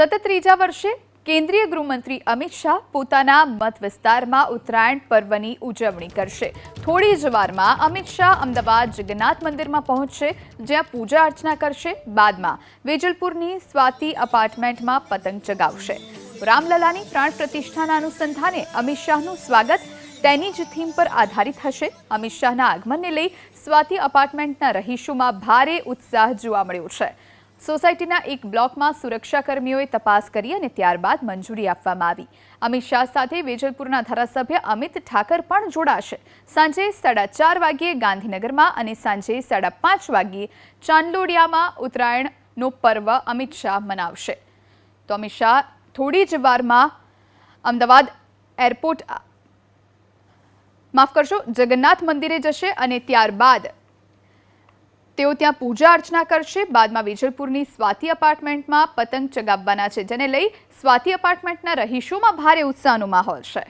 સતત ત્રીજા વર્ષે કેન્દ્રીય ગૃહમંત્રી અમિત શાહ પોતાના મત વિસ્તારમાં ઉત્તરાયણ પર્વની ઉજવણી કરશે. થોડી જ વારમાં અમિત શાહ અમદાવાદ જગન્નાથ મંદિરમાં પહોંચશે, જ્યાં પૂજા અર્ચના કરશે, બાદમાં વેજલપુરની સ્વાતિ અપાર્ટમેન્ટમાં પતંગ ચગાવશે. રામલલાની પ્રાણ પ્રતિષ્ઠાના અનુસંધાને અમિત શાહનું સ્વાગત. તેની જ થીમ પર આધારિત હશે. અમિત શાહના આગમનને લઈ સ્વાતિ અપાર્ટમેન્ટના રહીશોમાં ભારે ઉત્સાહ જોવા મળ્યો છે. સોસાયટીના એક બ્લોકમાં સુરક્ષાકર્મીઓએ તપાસ કરી અને ત્યારબાદ મંજૂરી આપવામાં આવી. અમિત શાહ સાથે વેજલપુરના ધારાસભ્ય અમિત ઠાકર પણ જોડાશે. સાંજે સાડા ચાર વાગ્યે ગાંધીનગરમાં અને સાંજે સાડા પાંચ વાગ્યે ચાંદલોડિયામાં ઉત્તરાયણનો પર્વ અમિત શાહ મનાવશે. તો અમિત શાહ, થોડી જ વારમાં અમદાવાદ એરપોર્ટ, માફ કરશો, જગન્નાથ મંદિરે જશે અને ત્યારબાદ તેઓ ત્યાં પૂજા અર્ચના કરશે, બાદમાં વિજયપુરની સ્વાતિ અપાર્ટમેન્ટમાં પતંગ ચગાવવાના છે, જેને લઈ સ્વાતિ અપાર્ટમેન્ટના રહીશોમાં ભારે ઉત્સાહનો માહોલ છે.